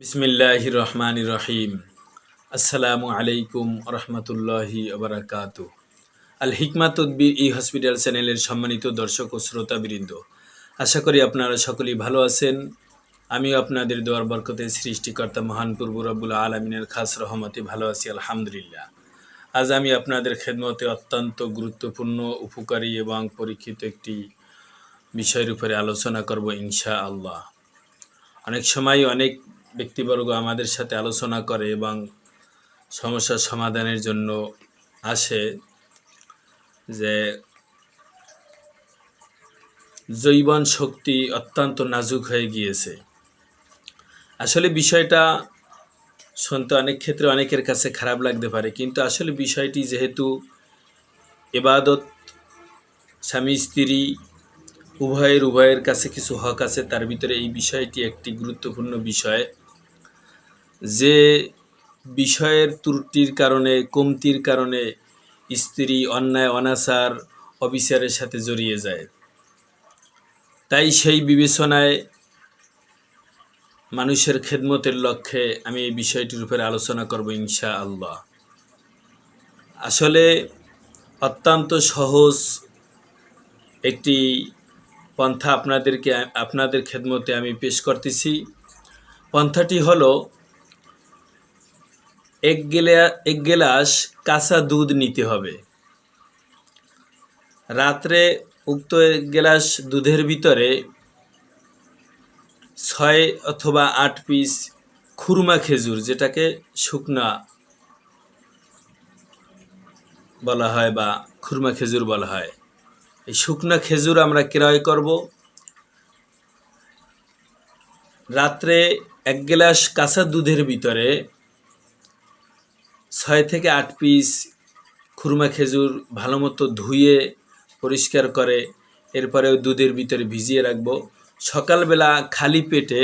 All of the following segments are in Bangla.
বিসমিল্লাহ রহমান রহিম আসসালামু আলাইকুম রহমতুল্লাহি আবরাকাত আল হিকমাত উদ্বির ই হসপিটাল চ্যানেলের সম্মানিত দর্শক ও শ্রোতাবৃন্দ, আশা করি আপনারা সকলেই ভালো আছেন। আমিও আপনাদের দোয়ার বরকতে সৃষ্টিকর্তা মহান পূর্ব রব্বুল আলমিনের খাস রহমতে ভালো আছি, আলহামদুলিল্লাহ। আজ আমি আপনাদের খেদমতে অত্যন্ত গুরুত্বপূর্ণ, উপকারী এবং পরীক্ষিত একটি বিষয়ের উপরে আলোচনা করব ইনশা আল্লাহ অনেক সময় অনেক ব্যক্তিবর্গ আমাদের সাথে আলোচনা করে এবং সমস্যার সমাধানের জন্য আসে যে জৈবন শক্তি অত্যন্ত নাজুক হয়ে গিয়েছে। আসলে বিষয়টা শুনতে অনেক ক্ষেত্রে অনেকের কাছে খারাপ লাগতে পারে, কিন্তু আসলে বিষয়টি যেহেতু এবাদত স্বামী স্ত্রী উভয়ের উভয়ের কাছে কিছু হক আছে, তার ভিতরে এই বিষয়টি একটি গুরুত্বপূর্ণ বিষয়। যে বিষয়ের ত্রুটির কারণে, কমতির কারণে স্ত্রী অন্যায়, অনাচার, অবিচারের সাথে জড়িয়ে যায়। তাই সেই বিবেচনায় মানুষের খেদমতের লক্ষ্যে আমি এই বিষয়টির উপরে আলোচনা করব ইনশা আল্লাহ আসলে অত্যন্ত সহজ একটি পন্থা আপনাদেরকে, আপনাদের খেদমতে আমি পেশ করতেছি। পন্থাটি হলো এক গেলা, এক গেলাস কাঁচা দুধ নিতে হবে। রাত্রে উক্ত এক গেলাস দুধের ভিতরে ছয় অথবা আট পিস খুরমা খেজুর, যেটাকে শুকনা বলা হয় বা খুরমা খেজুর বলা হয় এই শুকনা খেজুর আমরা ক্রয় করব। রাত্রে এক গ্লাস কাঁচা দুধের ভিতরে ছয় থেকে আট পিস খুরমা খেজুর ভালো মতো ধুয়ে পরিষ্কার করে এরপরে দুধের ভিতরে ভিজিয়ে রাখব। সকালবেলা খালি পেটে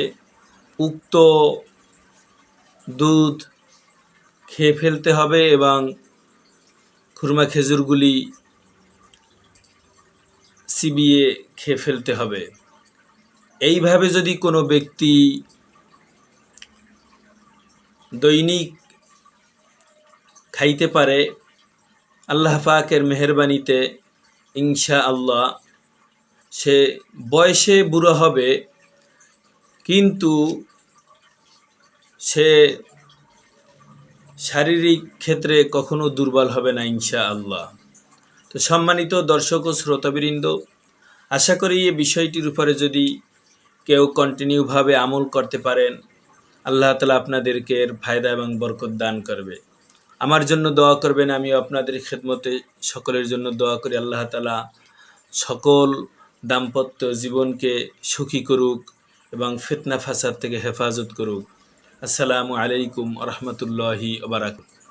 উক্ত দুধ খেয়ে ফেলতে হবে এবং খুরমা খেজুরগুলি চিবিয়ে খেয়ে ফেলতে হবে। এইভাবে যদি কোনো ব্যক্তি দৈনিক খাইতে পারে, আল্লাহ পাকের মেহরবানিতে ইনশা আল্লাহ সে বয়সে বুড়ো হবে, কিন্তু সে শারীরিক ক্ষেত্রে কখনো দুর্বল হবে না ইনশা আল্লাহ তো সম্মানিত দর্শক ও শ্রোতাবৃন্দ আশা করি এই বিষয়টির উপরে যদি কেউ কন্টিনিউভাবে আমল করতে পারেন, আল্লাহ তালা আপনাদেরকে এর ফায়দা এবং বরকত দান করবে। আমার জন্য দোয়া করবেন আমি আপনাদের খেদমতে সকলের জন্য দোয়া করি। আল্লাহ তালা সকল দাম্পত্য জীবনকে সুখী করুক এবং ফিতনা ফাসাদ থেকে হেফাজত করুক। আসসালামু আলাইকুম রহমতুল্লাহি ওবরাকাত